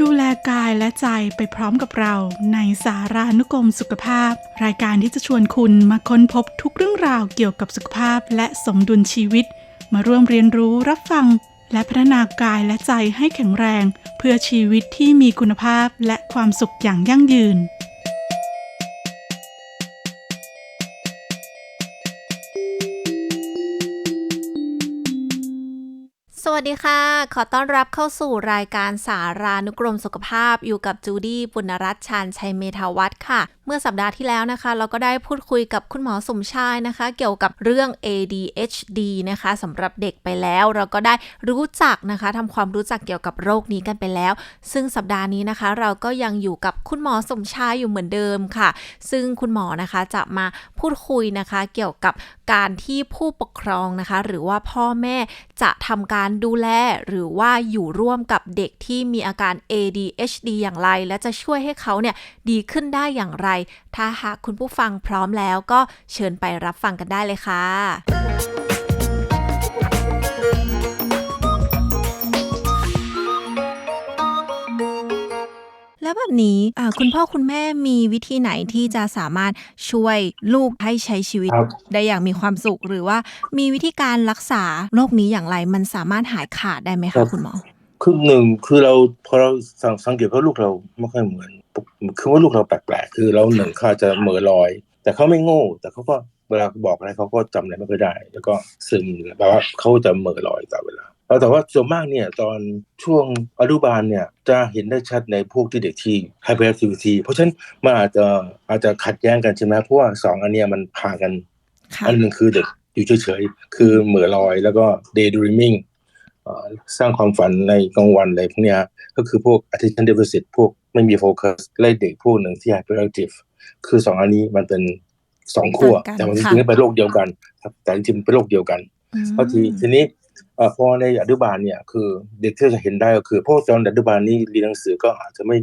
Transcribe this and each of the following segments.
ดูแลกายและใจไปพร้อมกับเราในสารานุกรมสุขภาพ รายการที่จะชวนคุณมาค้นพบทุกเรื่องราวเกี่ยวกับสุขภาพและสมดุลชีวิต มาร่วมเรียนรู้รับฟัง และพัฒนากายและใจให้แข็งแรง เพื่อชีวิตที่มีคุณภาพและความสุขอย่างยั่งยืน ดีค่ะ ขอต้อนรับเข้าสู่รายการสารานุกรมสุขภาพอยู่กับจูดี้ปุณรัตน์ชานชัยเมธาวัฒน์ค่ะ เมื่อสัปดาห์ที่แล้วนะคะ เราก็ได้พูดคุยกับคุณหมอสมชายนะคะ เกี่ยวกับเรื่อง ADHD นะคะสำหรับเด็กไปแล้ว เราก็ได้รู้จักนะคะทำความรู้จักเกี่ยวกับโรคนี้กันไปแล้ว ซึ่งสัปดาห์นี้นะคะ เราก็ยังอยู่กับคุณหมอสมชายอยู่เหมือนเดิมค่ะ ซึ่งคุณหมอนะคะจะมาพูดคุยนะคะ เกี่ยวกับ การที่ผู้ปกครองนะคะ หรือว่าพ่อแม่จะทำการดูแล หรือว่าอยู่ร่วมกับเด็กที่มีอาการ ADHD อย่างไร และจะช่วยให้เขาเนี่ยดีขึ้นได้อย่างไร ถ้าหากคุณผู้ฟังพร้อมแล้วก็เชิญไปรับฟังกันได้เลยค่ะ แล้วแบบนี้อ่าคุณพ่อคุณแม่มีวิธีไหนที่จะสามารถช่วยลูกให้ใช้ชีวิตครับได้อย่างมีความสุข หรือว่ามีวิธีการรักษาโรคนี้อย่างไร มันสามารถหายขาดได้ไหมครัคะบคุณหมอคือหนึ่งคือเราพอเราสังสังเกตว่าลูกเราไม่ค่อยเหมือนปกคือว่าลูกเราแปลกๆคือเราหนึ่งเขาอาจจะเหม่อลอย แต่เขาไม่โง่ แต่เขาก็เวลาบอกอะไรเขาก็จำอะไรไม่ค่อยได้ แล้วก็ซึมแปลว่าเขาจะเหม่อลอยตลอดเวลา แล้วแต่ว่าส่วนมากเนี่ยตอนช่วงอนุบาลเนี่ยจะเห็นได้ชัดในพวกที่เด็กที่ hyperactivity เพราะฉะนั้นมันอาจจะอาจจะขัดแย้งกันใช่ไหมเพราะว่าสองอันเนี้ยมันพากันค่ะอันหนึ่งคือเด็กอยู่เฉยๆ คือเหม่อลอยแล้วก็ daydreaming เอ่อสร้างความฝันในกลางวันอะไรพวกเนี้ยก็คือพวก attention deficit พวกไม่มีโฟกัสและเด็กพวกหนึ่งที่ hyperactive คือสองอันนี้มันเป็นสองขั้วต่างกันแต่มันจค่ะริงๆเป็นโรคเดียวกันครับแต่จริงๆมันเป็นโรคเดียวกันอืมเพราะทีทีนี้ เอ่อพอในอนุบาลเนี่ยคือเด็กที่เราจะเห็นได้ก็คือเพราะตอนอนุบาลนี้เรียนหนังสือก็อาจจะไม่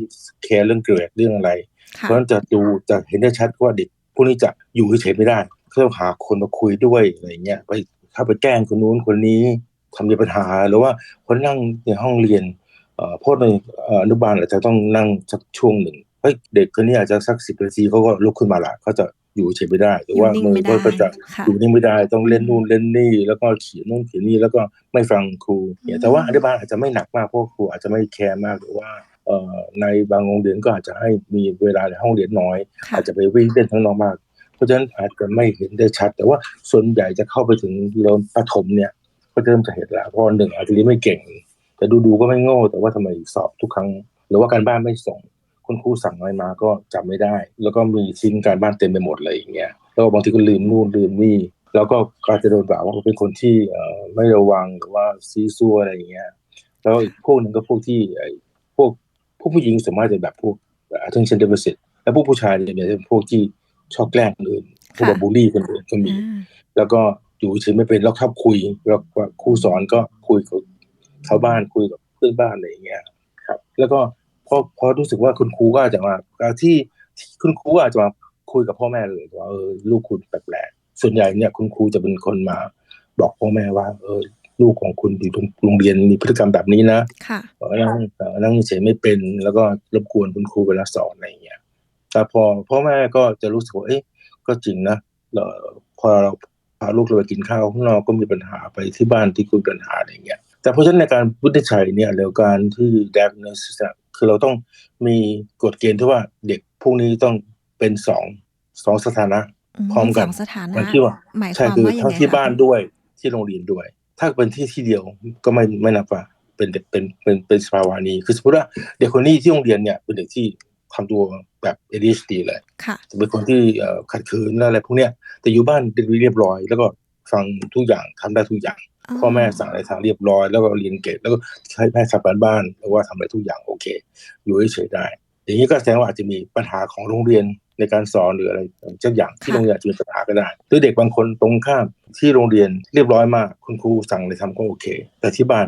แคร์เรื่องเกรดเรื่องอะไร เพค่ะราะฉะนั้นจะดูจะเห็นได้ชัดว่าเด็กพวกนี้จะอยู่เฉยๆไม่ได้เขาต้องหาคนมาคุยด้วยอะไรเงี้ยไปเข้าไปแกล้งคนนู้นคนนี้ทำมีปัญหาหรือว่าคนนั่งในห้องเรียนเอ่อเพราะในเอ่ออนุบาลอาจจะต้องนั่งสักช่วงหนึ่งเฮ้ยเด็กคนนี้อาจจะสักสิบนาทีเขาก็ลุกขึ้นมาละเขาจะ อยู่เฉยไม่ได้หรือว่าอยู่นิ่งมือไม่ได้ก็จะค่ะอยู่นิ่งไม่ได้ต้องเล่นนู่นเล่นนี่ แล้วก็เขียนนู่นเขียนนี่แล้วก็ไม่ฟังครูเนี่ยแต่ว่าอนุบาลอาจจะไม่หนักมากเพราะครูอาจจะไม่แคร์มากหรือว่าเอ่อในบางโรงเรียนก็อาจจะให้มีเวลาในห้องเรียนน้อยค่ะอาจจะไปวิ่งเล่นข้างนอกมาก เพราะฉะนั้นอาจจะไม่เห็นได้ชัด แต่ว่าส่วนใหญ่จะเข้าไปถึงเริ่มประถมเนี่ย ก็เริ่มจะเห็นแล้วเพราะว่าหนึ่งอาจจะเรียนไม่เก่ง แต่ดูดูๆก็ไม่โง่แต่ว่าทำไมสอบทุกครั้ง หรือว่าการบ้านไม่ส่ง คุณครูสั่งอะไรมาก็จำไม่ได้ แล้วก็มีทิ้งการบ้านเต็มไปหมดเลยอย่างเงี้ยแล้วก็บางทีก็ลืมนู่นลืมนี่ แล้วก็อาจจะโดนด่าว่าเป็นคนที่เอ่อไม่ระวังหรือว่าซีซัวอะไรอย่างเงี้ยแล้วอีกพวกหนึ่งก็พวกที่ไอ้พวกพวกผู้หญิงส่วนมากจะแบบพวก attention deficit แล้วพวกผู้ชายเนี่ยจะเป็นพวกที่ชอบแกล้งคนอื่นพวกแบบบูลลี่คนอื่นก็มีอ่าแล้วก็อยู่เฉยไม่เป็นแล้วชอบคุยแล้วก็ครูสอนก็คุยกับชาวบ้านคุยกับเพื่อนบ้านอะไรอย่างเงี้ยครับ แล้วก็ พอพอรู้สึกว่าคุณครูก็อาจจะมาอ่าที่ที่คุณครูก็อาจจะมาคุยกับพ่อแม่เลยว่าเออลูกคุณแปลกๆส่วนใหญ่เนี่ยคุณครูจะเป็นคนมา บอกพ่อแม่ว่า เออ ลูกของคุณอยู่โรงเรียนมีพฤติกรรมแบบนี้นะค่ะเออนั่งเออนั่งเฉยไม่เป็นแล้วก็รบกวนคุณครูเวลาสอนอะไรอย่างเงี้ยแต่พอพ่อแม่ก็จะรู้สึกว่าเอ๊ะก็จริงนะเออพอเราพาลูกเราไปกินข้าวข้างนอกก็มีปัญหาไปที่บ้านที่คุยปัญหาอะไรอย่างเงี้ย แต่เพราะฉะนั้นในการวินิจฉัยเนี่ยหรือการที่ diagnosis อะ คือเราต้องมีกฎเกณฑ์ที่ว่าเด็กพวกนี้ต้องเป็นสองสองสถานะพร้อมกันสองสถานะมันที่ว่าหมายคใช่วามคือว่ายังทั้งไงที่คะบ้านด้วยที่โรงเรียนด้วย ถ้าเป็นที่ที่เดียวก็ไม่ไม่นับว่าเป็นเด็กเป็นเป็นเป็นสภาวะนี้ คือสมมติว่าเด็กคนนี้ที่โรงเรียนเนี่ยเป็นเด็กที่ทำตัวแบบ ADHD เลยค่ะจะเป็นคนที่เอ่อขัดขืนและอะไรพวกเนี้ยแต่อยู่บ้านเด็กเรียบร้อย แล้วก็ฟังทุกอย่างทำได้ทุกอย่าง พ่อแม่สั่งอะไรทำเรียบร้อย แล้วก็เรียนเก่งแล้วก็ใช้แม่ทำการบ้านหรือว่าทำอะไรทุกอย่างโอเค อยู่เฉยๆได้ อย่างนี้ก็แสดงว่าอาจจะมีปัญหาของโรงเรียนในการสอนหรืออะไรสักอย่างที่ค่ะโรงเรียนอาจจะมีปัญหาก็ได้หรือเด็กบางคนตรงข้ามที่โรงเรียนเรียบร้อยมากคุณครูสั่งอะไรทำก็โอเค แต่ที่บ้าน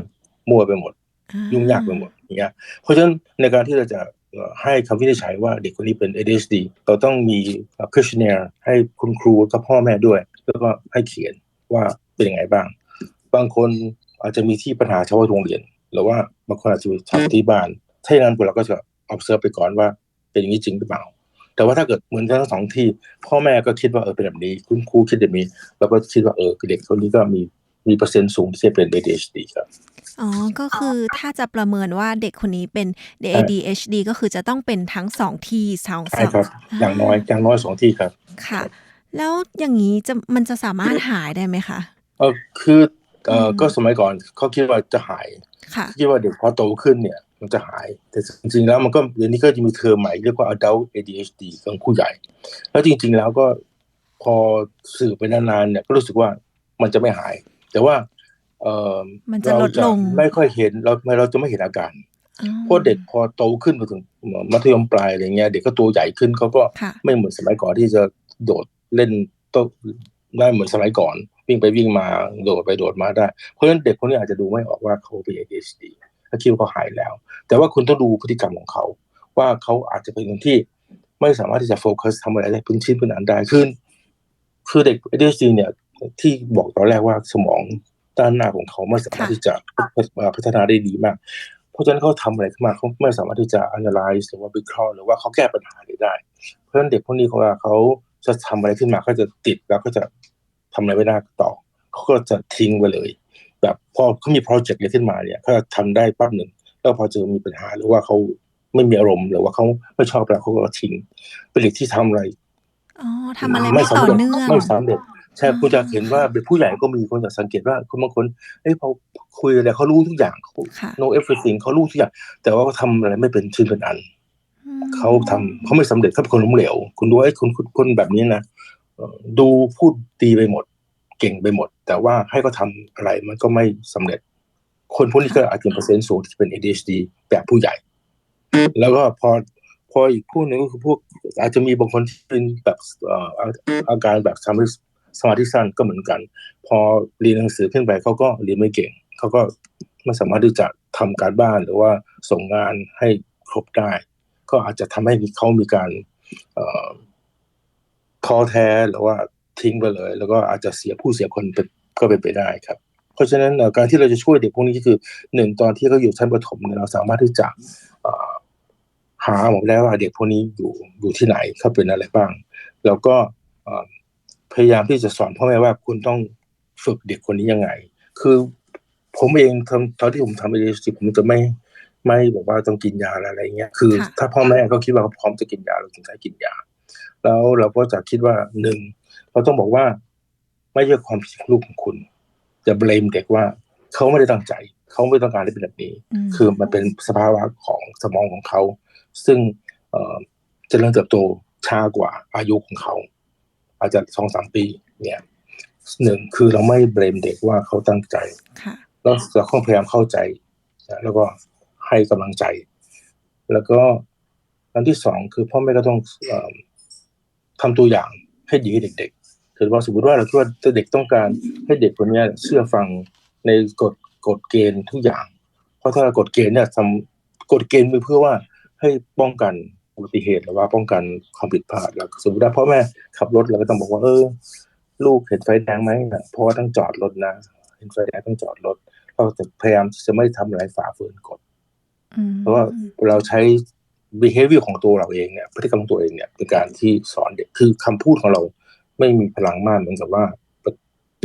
มั่วไปหมดอ่ยุ่งยากไปหมดอย่างเงี้ยเพราะฉะนั้นในการที่เราจะเอ่อให้คำวินิจฉัยว่าเด็กคนนี้เป็น ADHD เราต้องมี questionnaire ให้คุณครูกับพ่อแม่ด้วย แล้วก็ให้เขียนว่าเป็นยังไงบ้าง บางคนอาจจะมีที่ปัญหาเฉพาะโรงเรียน หรือว่าบางคนอาจจะมีทำที่บ้านทถ้าอย่างนั้นพวกเราก็จะ observe ไปก่อนว่าเป็นอย่างนี้จริงหรือเปล่า แต่ว่าถ้าเกิดเหมือนกันทั้งสองที่ พ่อแม่ก็คิดว่าเออเป็นแบบนี้ คุณครูคิดแบบนี้เราก็คิดว่าเออเด็กคนนี้ก็มีมีเปอร์เซ็นต์สูงที่จะเป็น ADHD ครับ อ๋อ ก็คือถ้าจะประเมินว่าเด็กคนนี้เป็น ADHD ก็คือจะต้องเป็นทั้งสองที่สองใช่ครับอย่างน้อยอย่างน้อยสองที่ครับ ค่ะ แล้วอย่างนี้จะมันจะสามารถหายได้ไหมคะ เออคือเอออืม ก็สมัยก่อนเขาคิดว่าจะหายค่ะคิดว่าเด็กพอโตขึ้นเนี่ยมันจะหาย แต่จริงๆแล้วมันก็เดี๋ยวนี้ก็จะมีเทอมใหม่เรียกว่า adult ADHD ของผู้ใหญ่ แล้วจริงๆแล้วก็พอสืบไปนานๆเนี่ยก็รู้สึกว่ามันจะไม่หาย แต่ว่าเออมันจะลดลงเราไม่ค่อยเห็นเราไม่เราจะไม่เห็นอาการอ๋อเพราะเด็กพอโตขึ้นไปถึงมัธยมปลายอะไรเงี้ยเด็กก็ตัวใหญ่ขึ้นเขาก็ค่ะไม่เหมือนสมัยก่อนที่จะโดดเล่นโต๊ะ ได้เหมือนสมัยก่อน วิ่งไปวิ่งมาโดดไปโดดมาได้ เพราะฉะนั้นเด็กคนนี้อาจจะดูไม่ออกว่าเขาเป็น ADHD ถ้าคิดว่าเขาหายแล้ว แต่ว่าคุณต้องดูพฤติกรรมของเขา ว่าเขาอาจจะเป็นคนที่ไม่สามารถที่จะโฟกัสทำอะไรได้พื้นชิ้นพื้นอันได้คือคือเด็ก ADHD เนี่ยที่บอกตอนแรกว่าสมองด้านหน้าของเขาไม่สามารถที่จะพัฒนาได้ดีมาก เพราะฉะนั้นเขาทำอะไรขึ้นมาเขาไม่สามารถที่จะ analyze หรือว่า วิเคราะห์หรือว่าเขาแก้ปัญหาได้ เพราะฉะนั้นเด็กพวกนี้เขาเขา จะทำอะไรขึ้นมาเขาจะติดแล้วก็จะทำอะไรไม่ได้ต่อเขาก็จะทิ้งไปเลย แบบพอเขามีโปรเจกต์อะไรขึ้นมาเนี่ยเขาจะทำได้แป๊บหนึ่งแล้วพอเจอมีปัญหาหรือว่าเขาไม่มีอารมณ์หรือว่าเขาไม่ชอบแล้วเขาก็ทิ้งเป็นเด็กที่ทำอะไรอ๋อทำอะไรไม่ต่อสำเร็จเนื่องไม่สำเร็จใช่อ๋อคุณจะเห็นว่าเป็นผู้ใหญ่ก็มีคนจะสังเกตว่าคนบางคนเอ้ยพอคุยอะไรเขารู้ทุกอย่างเขาค่ะ know everything เขารู้ทุกอย่างแต่ว่าเขาทำอะไรไม่เป็นชิ้นเป็นอันอืม เขาทำเขาไม่สำเร็จเขาเป็นคนล้มเหลว คุณดูไอ้คุณคุณคนแบบนี้นะดูพูดดีไปหมด เก่งไปหมด แต่ว่าให้เขาทำอะไรมันก็ไม่สำเร็จ คนพวกนี้ก็อาจจะเป็นเปอร์เซ็นต์สูงที่เป็น ADHD แบบผู้ใหญ่ แล้วก็พอพออีกพวกหนึ่งก็คือพวกอาจจะมีบางคนที่เป็นแบบอาการแบบสมาธิสมาธิสั้นก็เหมือนกัน พอเรียนหนังสือขึ้นไปเขาก็เรียนไม่เก่งเขาก็ไม่สามารถที่จะทำการบ้านหรือว่าส่งงานให้ครบได้ ก็อาจจะทำให้เขามีการท้อแท้หรือว่าทิ้งไปเลย แล้วก็อาจจะเสียผู้เสียคนเป็นก็เป็นไปได้ครับ เพราะฉะนั้นการที่เราจะช่วยเด็กพวกนี้ก็คือหนึ่งตอนที่เขาอยู่ชั้นประถมเนี่ยเราสามารถที่จะหาหมดแล้วว่าเด็กพวกนี้อยู่อยู่ที่ไหนเขาเป็นอะไรบ้าง แล้วก็พยายามที่จะสอนพ่อแม่ว่าคุณต้องฝึกเด็กคนนี้ยังไง คือผมเองทำตอนที่ผมทำเอเดผมจะไม่ ไม่บอกว่าต้องกินยาอะไรเงี้ย คือค่ะถ้าพ่อแม่เขาคิดว่าเขาพร้อมจะกินยาเราถึงจะให้กินยา แล้วเราก็จะคิดว่าหนึ่งเราต้องบอกว่า ไม่ใช่ความผิดของลูกของคุณ จะเบลมเด็กว่าเขาไม่ได้ตั้งใจ เขาไม่ต้องการให้เป็นแบบนี้อืมคือมันเป็นสภาวะของสมองของเขา ซึ่งเอ่อเจริญเติบโตช้ากว่าอายุของเขา อาจจะสองสามปี เนี่ยหนึ่งคือเราไม่เบรมเด็กว่าเขาตั้งใจค่ะแล้วเราต้องพยายามเข้าใจนะแล้วก็ ให้กำลังใจ แล้วก็อันที่สองคือพ่อแม่ก็ต้องอ่อทำตัวอย่างให้ดีให้เด็กๆถือว่าสมมติว่าเราคิดว่าเด็กต้องการให้เด็กคนนี้เชื่อฟังในกฎกฎเกณฑ์ทุกอย่าง เพราะถ้ากฎเกณฑ์เนี่ยทำกฎเกณฑ์มีเพื่อว่าให้ป้องกันอุบัติเหตุหรือว่าป้องกันความผิดพลาดแล้วสมมติว่าพ่อแม่ขับรถเราก็ต้องบอกว่าเออ ลูกเห็นไฟแดงไหมนะเพราะว่าต้องจอดรถนะเห็นไฟแดงต้องจอดรถเราจะพยายามที่จะไม่ทำอะไรฝ่าฝืนกฎ เพราะว่าเราใช้ behavior ของตัวเราเองเนี่ยพฤติกรรมของตัวเองเนี่ยเป็นการที่สอนเด็กคือคำพูดของเราไม่มีพลังมากเหมือนกับว่า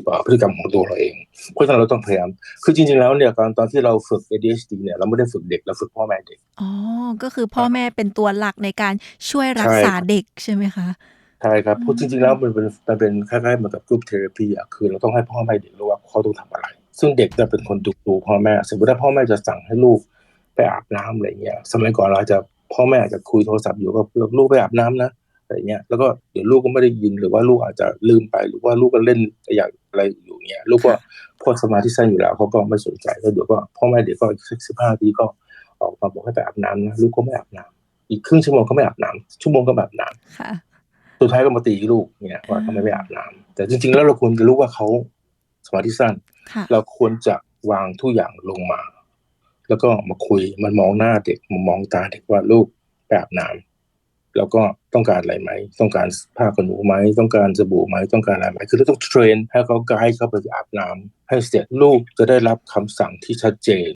เอ่อพฤติกรรมของตัวเราเอง เพราะฉะนั้นเราต้องพยายาม คือจริง ๆ แล้วเนี่ยตอนตอนที่เราฝึก ADHD เนี่ยเราไม่ได้ฝึกเด็กเราฝึกพ่อแม่เด็ก อ๋อ ก็คือพ่อแม่เป็นตัวหลักในการช่วยรักษาใช่เด็กใช่ไหมคะ ใช่ครับเพราะจริง ๆ แล้วมันเป็นมันเป็นคล้ายๆเหมือนกับกรุ๊ปเทอราพีอะคือเราต้องให้พ่อแม่เด็กรู้ว่าเขาต้องทำอะไร ซึ่งเด็กจะเป็นคนดูดูพ่อแม่ สมมติถ้าพ่อแม่จะสั่งให้ลูก ไปอาบน้ำอะไรเงี้ย สมัยก่อนเราอาจจะพ่อแม่อาจจะคุยโทรศัพท์อยู่ก็ลูกไปอาบน้ำนะอะไรเงี้ย แล้วก็เดี๋ยวลูกก็ไม่ได้ยินหรือว่าลูกอาจจะลืมไป หรือว่าลูกก็เล่นอย่างอะไรอยู่เงี้ย ลูกก็พอสมาธิสั้นอยู่แล้วเขาก็ไม่สนใจแล้วเดี๋ยวก็พ่อแม่เด็กก็สักสิบห้าทีก็ออกมาบอกให้ไปอาบน้ำนะลูกก็ไม่อาบน้ำอีกครึ่งชั่วโมงก็ไม่อาบน้ำชั่วโมงก็ไม่อาบน้ำค่ะสุดท้ายก็มาตีลูกเนี่ยว่าทำไมไม่อาบน้ำแต่จริง ๆ แล้วเราควรจะรู้ว่าเขาสมาธิสั้นค่ะเราควรจะวางทุกอย่างลงมา แล้วก็มาคุยมันมองหน้าเด็กมันมองตาเด็กว่าลูกแปบน้ำแล้วก็ต้องการอะไรไหม ต้องการผ้าขนหนูไหม ต้องการสบู่ไหมต้องการอะไรไหมคือเราต้องเทรนให้เขาไกด์เขาไปอาบน้ำให้เสร็จลูกจะได้รับคำสั่งที่ชัดเจน